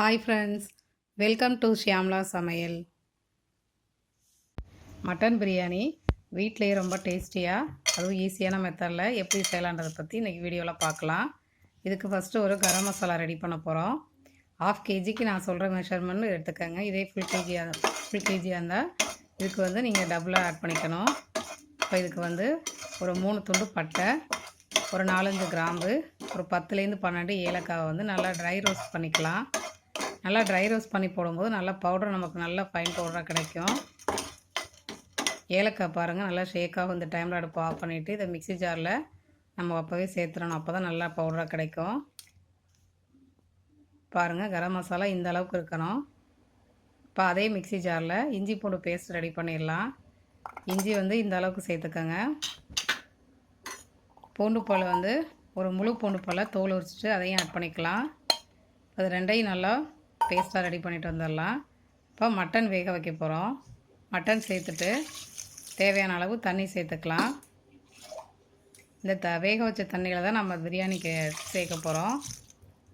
Hi friends welcome to Shyamla சமையல் mutton biryani வீட்டிலேயே ரொம்ப டேஸ்டியாக அதுவும் ஈஸியான மெத்தடில் எப்படி செய்யலான்றதை பற்றி இன்றைக்கி வீடியோவில் பார்க்கலாம். இதுக்கு ஃபஸ்ட்டு ஒரு கரம் மசாலா ரெடி பண்ண போகிறோம் ஆஃப் கேஜிக்கு நான் சொல்கிற மெஷர்மெண்ட் எடுத்துக்கோங்க. இதே ஃபுல் கேஜியாக ஃபுல் கேஜியாக இருந்தால் இதுக்கு வந்து நீங்கள் டபுளாக ஆட் பண்ணிக்கணும். இப்போ இதுக்கு வந்து ஒரு மூணு துண்டு பட்டை ஒரு நாலஞ்சு கிராம்பு ஒரு பத்துலேருந்து பன்னெண்டு ஏலக்காவை வந்து நல்லா ட்ரை ரோஸ்ட் பண்ணிக்கலாம். நல்லா ட்ரை ரோஸ்ட் பண்ணி போடும்போது நல்லா பவுடர் நமக்கு நல்லா ஃபைன் பவுடராக கிடைக்கும். ஏலக்காய் பாருங்கள் நல்லா ஷேக்காக இந்த டைமில் அடுப்பு ஆஃப் பண்ணிவிட்டு இதை மிக்ஸி ஜாரில் நம்ம அப்போவே சேர்த்துடணும். அப்போ தான் நல்லா பவுடராக கிடைக்கும். பாருங்கள் கரம் மசாலா இந்த அளவுக்கு இருக்கணும். இப்போ அதே மிக்ஸி ஜாரில் இஞ்சி பூண்டு பேஸ்ட் ரெடி பண்ணிடலாம். இஞ்சி வந்து இந்த அளவுக்கு சேர்த்துக்கோங்க. பூண்டு பல் வந்து ஒரு முழு பூண்டு பல்லை தோல் உரிச்சிட்டு அதையும் ஆட் பண்ணிக்கலாம். அது ரெண்டையும் நல்லா பேஸ்ட்டாக ரெடி பண்ணிட்டு வந்துடலாம். இப்போ மட்டன் வேக வைக்க போகிறோம் மட்டன் சேர்த்துட்டு தேவையான அளவு தண்ணி சேர்த்துக்கலாம். இந்த த வேக வச்ச தண்ணியில் தான் நம்ம பிரியாணிக்கு சேர்க்க போகிறோம்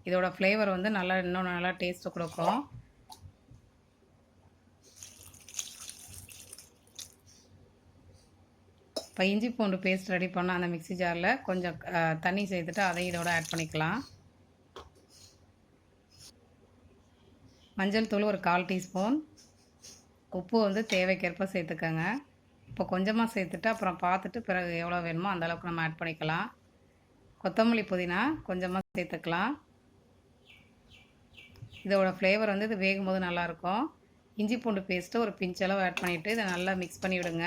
இதோட ஃப்ளேவர் வந்து நல்லா இன்னும் நல்லா டேஸ்ட்டு கொடுக்கும். இப்போ இஞ்சி பூண்டு பேஸ்ட் ரெடி பண்ண அந்த மிக்ஸி ஜாரில் கொஞ்சம் தண்ணி சேர்த்துட்டு அதையும் இதோட ஆட் பண்ணிக்கலாம். மஞ்சள் தூள் ஒரு கால் டீஸ்பூன். உப்பு வந்து தேவைக்கேற்ப சேர்த்துக்கோங்க. இப்போ கொஞ்சமாக சேர்த்துட்டு அப்புறம் பார்த்துட்டு பிறகு எவ்வளோ வேணுமோ அந்தளவுக்கு நம்ம ஆட் பண்ணிக்கலாம். கொத்தமல்லி புதினா கொஞ்சமாக சேர்த்துக்கலாம். இதோட ஃப்ளேவர் வந்து இது வேகும்போது நல்லாயிருக்கும் இஞ்சி பூண்டு பேஸ்ட்டு ஒரு பிஞ்ச் அளவு ஆட் பண்ணிவிட்டு இதை நல்லா மிக்ஸ் பண்ணி விடுங்க.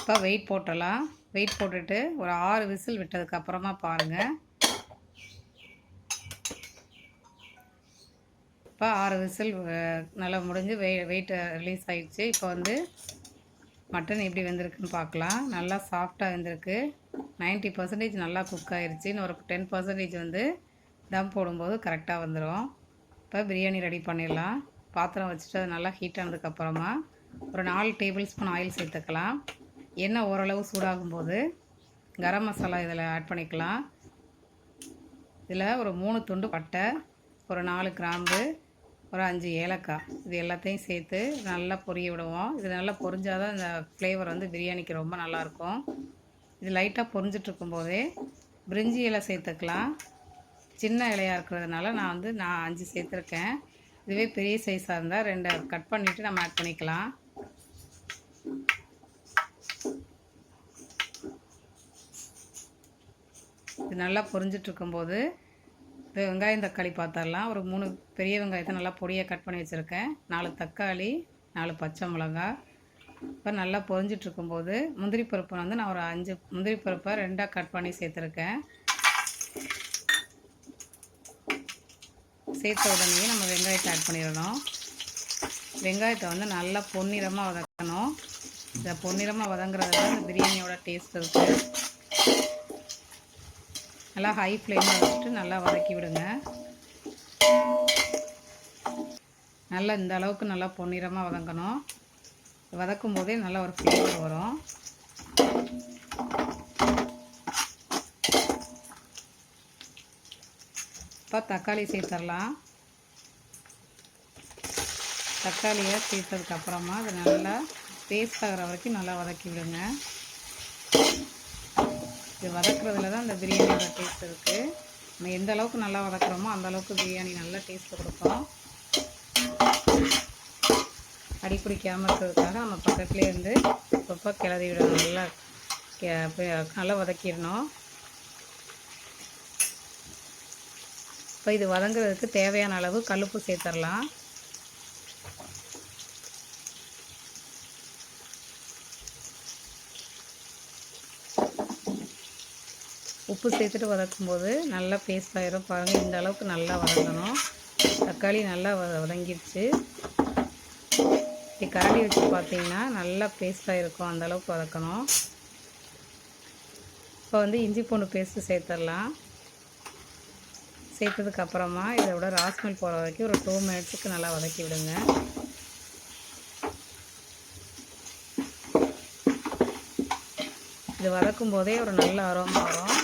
இப்போ வெயிட் போட்டுடலாம். வெயிட் போட்டுட்டு ஒரு ஆறு விசில் விட்டதுக்கு அப்புறமா பாருங்கள் இப்போ ஆறு விசில் நல்லா முடிஞ்சு வெய் வெயிட் ரிலீஸ் ஆகிடுச்சு இப்போ வந்து மட்டன் எப்படி வெந்திருக்குன்னு பார்க்கலாம் நல்லா சாஃப்டாக வெந்திருக்கு. 90% பர்சன்டேஜ் நல்லா குக் ஆகிருச்சு இன்னும் ஒரு டென் பர்சன்டேஜ் வந்து தம் போடும்போது கரெக்டாக வந்துடும் இப்போ பிரியாணி ரெடி பண்ணிடலாம். பாத்திரம் வச்சுட்டு அது நல்லா ஹீட் ஆனதுக்கப்புறமா ஒரு நாலு டேபிள் ஸ்பூன் ஆயில் சேர்த்துக்கலாம். எண்ணெய் ஓரளவு சூடாகும்போது கரம் மசாலா இதில் ஆட் பண்ணிக்கலாம். இதில் ஒரு மூணு துண்டு பட்டை ஒரு நாலு கிராம்பு ஒரு அஞ்சு ஏலக்காய். இது எல்லாத்தையும் சேர்த்து நல்லா பொரிய விடுவோம். இது நல்லா பொரிஞ்சாதான் இந்த ஃப்ளேவர் வந்து பிரியாணிக்கு ரொம்ப நல்லாயிருக்கும். இது லைட்டாக பொரிஞ்சிட்டு இருக்கும்போதே பிரிஞ்சி இலை சேர்த்துக்கலாம். சின்ன இலையாக இருக்கிறதுனால நான் வந்து நான் அஞ்சு சேர்த்துருக்கேன். இதுவே பெரிய சைஸாக இருந்தால் ரெண்டை கட் பண்ணிவிட்டு நம்ம ஆட் பண்ணிக்கலாம். நல்லா பொரிஞ்சிட்ருக்கும்போது இந்த இது வெங்காயம் தக்காளி பார்த்துடலாம் ஒரு மூணு பெரிய வெங்காயத்தை நல்லா பொடியாக கட் பண்ணி வச்சுருக்கேன். நாலு தக்காளி நாலு பச்சை மிளகாய் இப்போ நல்லா பொரிஞ்சிட்ருக்கும்போது முந்திரி பருப்பு வந்து நான் ஒரு அஞ்சு முந்திரி பருப்பை ரெண்டாக கட் பண்ணி சேர்த்துருக்கேன். சேர்த்த உடனே நம்ம வெங்காயத்தை ஆட் பண்ணிடணும். வெங்காயத்தை வந்து நல்லா பொன்னிறமாக வதக்கணும். இந்த பொன்னிறமாக வதங்குறதுல இந்த பிரியாணியோட டேஸ்ட் இருக்குது நல்லா ஹை ஃப்ளேமில் வச்சுட்டு நல்லா வதக்கி விடுங்க. நல்லா இந்த அளவுக்கு நல்லா பொன்னிறமாக வதங்கணும். வதக்கும் போதே நல்லா ஒரு ஃப்ளேவர் வரும். இப்போ தக்காளி சேர்த்துடலாம் தக்காளியை சேர்த்ததுக்கப்புறமா அது நல்லா பேஸ்ட் ஆகிற வரைக்கும் நல்லா வதக்கி விடுங்க. இது வதக்குறதுல தான் இந்த பிரியாணியோட டேஸ்ட் இருக்குது நம்ம எந்த அளவுக்கு நல்லா வதக்குறோமோ அந்த அளவுக்கு பிரியாணி நல்லா டேஸ்ட்டு கொடுக்கும் அடி பிடிக்காமல் இருக்கிறதுக்காக நம்ம பக்கத்துலேயே இருந்து அப்பப்போ கிளறி விடணும். நல்லா நல்லா வதக்கிடணும். இப்போ இது வதங்குறதுக்கு தேவையான அளவு கல்லுப்பு சேர்த்துடலாம் உப்பு சேர்த்துட்டு வதக்கும்போது நல்லா பேஸ்ட் ஆயிரும். பாருங்கள் இந்த அளவுக்கு நல்லா வதங்கணும். தக்காளி நல்லா வ வதங்கிடுச்சு. இப்படி கரண்டி வச்சு பார்த்தீங்கன்னா நல்லா பேஸ்ட்டாக இருக்கும் அந்த அளவுக்கு வதக்கணும். இப்போ வந்து இஞ்சி பூண்டு பேஸ்ட்டு சேர்த்துடலாம். சேர்த்ததுக்கப்புறமா இதை இதோட ராஸ்மல் போகிற வரைக்கும் ஒரு டூ மினிட்ஸுக்கு நல்லா வதக்கி விடுங்க. இது வதக்கும் போதே ஒரு நல்ல அரோமா வரும்.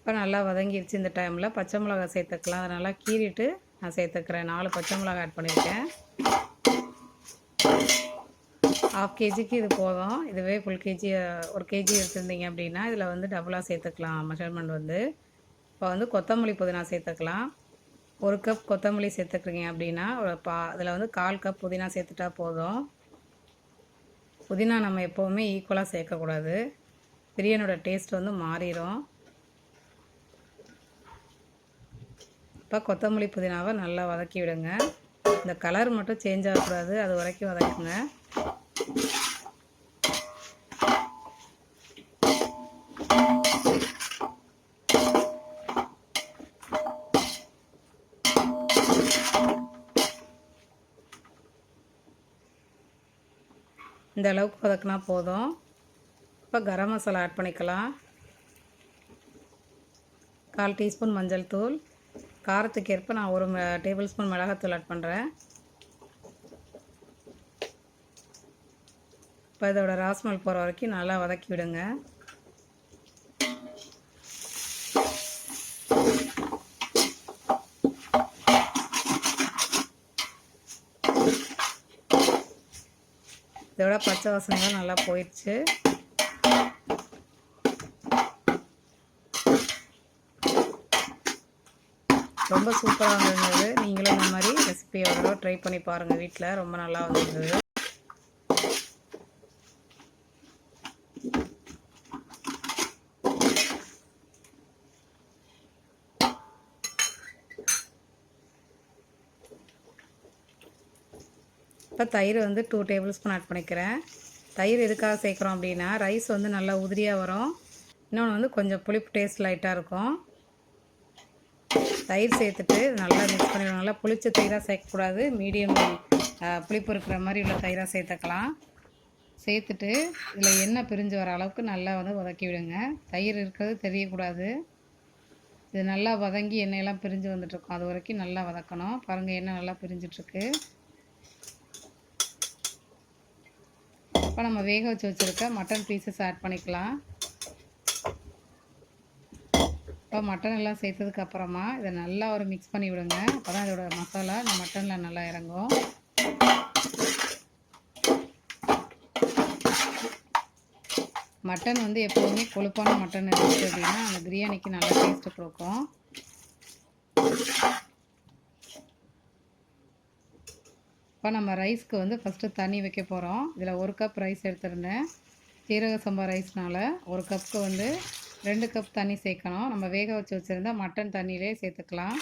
இப்போ நல்லா வதங்கிடுச்சு இந்த டைமில் பச்சை மிளகா சேர்த்துக்கலாம். அதை நல்லா கீறிட்டு நான் சேர்த்துக்கிறேன். நாலு பச்சை மிளகா ஆட் பண்ணியிருக்கேன் ஹாஃப் கேஜிக்கு இது போதும். இதுவே ஃபுல் கேஜி ஒரு கேஜி எடுத்துருந்தீங்க அப்படின்னா இதில் வந்து டபுளாக சேர்த்துக்கலாம் மெஷர்மெண்ட் வந்து. இப்போ வந்து கொத்தமல்லி புதினா சேர்த்துக்கலாம். ஒரு கப் கொத்தமல்லி சேர்த்துக்கிறீங்க அப்படின்னா ஒரு பா அதில் வந்து கால் கப் புதினா சேர்த்துட்டா போதும். புதினா நம்ம எப்போவுமே ஈக்குவலாக சேர்க்கக்கூடாது. பிரியாணியோட டேஸ்ட் வந்து மாறிடும் இப்போ கொத்தமல்லி புதினாவை நல்லா வதக்கி விடுங்க இந்த கலர் மட்டும் சேஞ்ச் ஆகக்கூடாது அது வரைக்கும் வதக்குங்க. இந்த அளவுக்கு வதக்குனா போதும். இப்போ கரம் மசாலா ஆட் பண்ணிக்கலாம். கால் டீஸ்பூன் மஞ்சள் தூள். காரத்துக்கு ஏற்ப நான் ஒரு டேபிள் ஸ்பூன் மிளகாத்தூள் ஆட் பண்ணுறேன் இப்போ இதோட ராஸ்மல் போகிற வரைக்கும் நல்லா வதக்கி விடுங்க. இதோட பச்சை வாசனைலாம் நல்லா போயிடுச்சு. ரொம்ப சூப்பராக இருந்தது நீங்களும் இந்த மாதிரி ரெசிபி எவ்வளோ ட்ரை பண்ணி பாருங்கள் வீட்டில் ரொம்ப நல்லா வந்துருந்தது. இப்போ தயிர் வந்து டூ டேபிள் ஸ்பூன் ஆட் பண்ணிக்கிறேன். தயிர் எதுக்காக சேர்க்குறோம் அப்படின்னா ரைஸ் வந்து நல்லா உதிரியாக வரும். இன்னொன்று வந்து கொஞ்சம் புளிப்பு டேஸ்ட் லைட்டாக இருக்கும். தயிர் சேர்த்துட்டு நல்லா மிக்ஸ் பண்ணிடுவோம் நல்லா புளிச்ச தயிராக சேர்க்கக்கூடாது. மீடியம் புளிப்பு இருக்கிற மாதிரி உள்ள தயிராக சேர்த்துக்கலாம். சேர்த்துட்டு இதில் எண்ணெய் பிரிஞ்சு வர அளவுக்கு நல்லா வந்து வதக்கி விடுங்க. தயிர் இருக்கிறது தெரியக்கூடாது. இது நல்லா வதங்கி எண்ணெயெல்லாம் பிரிஞ்சு வந்துட்டுருக்கும். அது வரைக்கும் நல்லா வதக்கணும். பாருங்கள் எண்ணெய் நல்லா பிரிஞ்சிட்ருக்கு இப்போ நம்ம வேக வச்சு வச்சுருக்க மட்டன் பீசஸ் ஆட் பண்ணிக்கலாம். இப்போ மட்டன் எல்லாம் சேர்த்ததுக்கு அப்புறமா இதை நல்லா ஒரு மிக்ஸ் பண்ணி விடுங்க. அப்போ தான் இதோட மசாலா இந்த மட்டனில் நல்லா இறங்கும். மட்டன் வந்து எப்போதுமே கொழுப்பான மட்டன் இருந்துச்சு அப்படின்னா அந்த பிரியாணிக்கு நல்லா டேஸ்ட்டு கொடுக்கும். இப்போ நம்ம ரைஸ்க்கு வந்து ஃபஸ்ட்டு தண்ணி வைக்க போகிறோம் இதில் ஒரு கப் ரைஸ் எடுத்துருந்தேன். சீரக சம்பா ரைஸ்னால் ஒரு கப்புக்கு வந்து ரெண்டு கப் தண்ணி சேர்க்கணும். நம்ம வேக வச்சு வச்சுருந்தா மட்டன் தண்ணியிலே சேர்த்துக்கலாம்.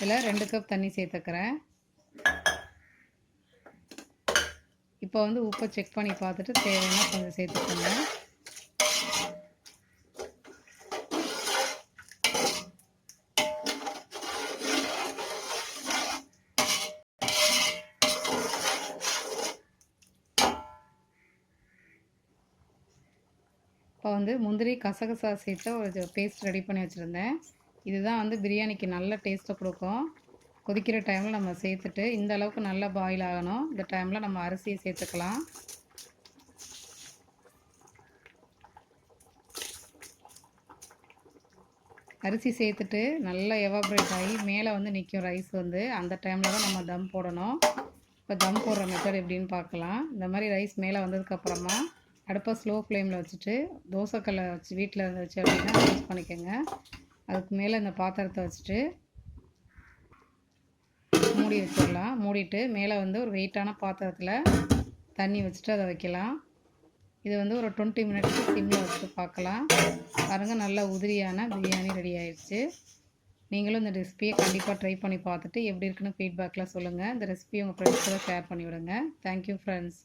இதில் ரெண்டு கப் தண்ணி சேர்த்துக்கிறேன். இப்போ வந்து உப்பை செக் பண்ணி பார்த்துட்டு தேவைன்னா கொஞ்சம் சேர்த்துக்கோங்க. இப்போ வந்து முந்திரி கசகசா சேர்த்து ஒரு பேஸ்ட் ரெடி பண்ணி வச்சுருந்தேன். இதுதான் வந்து பிரியாணிக்கு நல்ல டேஸ்ட்டை கொடுக்கும். கொதிக்கிற டைமில் நம்ம சேர்த்துட்டு இந்த அளவுக்கு நல்லா பாயில் ஆகணும். இந்த டைமில் நம்ம அரிசியை சேர்த்துக்கலாம். அரிசி சேர்த்துட்டு நல்லா எவாப்ரேட் ஆகி மேலே வந்து நிற்கும் ரைஸ் வந்து அந்த டைமில் தான் நம்ம தம் போடணும். இப்போ தம் போடுற மெத்தட் எப்படின்னு பார்க்கலாம். இந்த மாதிரி ரைஸ் மேலே வந்ததுக்கப்புறமா அடுப்பை ஸ்லோ ஃப்ளேமில் வச்சுட்டு தோசைக்கல்லை வச்சு வீட்டில் இருந்து வச்சு அப்படின்னா யூஸ் பண்ணிக்கோங்க. அதுக்கு மேலே இந்த பாத்திரத்தை வச்சுட்டு மூடி வச்சிடலாம். மூடிட்டு மேலே வந்து ஒரு வெயிட்டான பாத்திரத்தில் தண்ணி வச்சுட்டு அதை வைக்கலாம். இது வந்து ஒரு டுவெண்ட்டி மினிட்ஸ் சிம்மில் வச்சுட்டு பார்க்கலாம். பாருங்கள் நல்லா உதிரியான பிரியாணி ரெடி ஆயிடுச்சு. நீங்களும் இந்த ரெசிபியை கண்டிப்பாக ட்ரை பண்ணி பார்த்துட்டு எப்படி இருக்குன்னு ஃபீட்பேக்கில் சொல்லுங்கள் இந்த ரெசிபி உங்கள் ஃப்ரெண்ட்ஸோட ஷேர் பண்ணிவிடுங்க. Thank you friends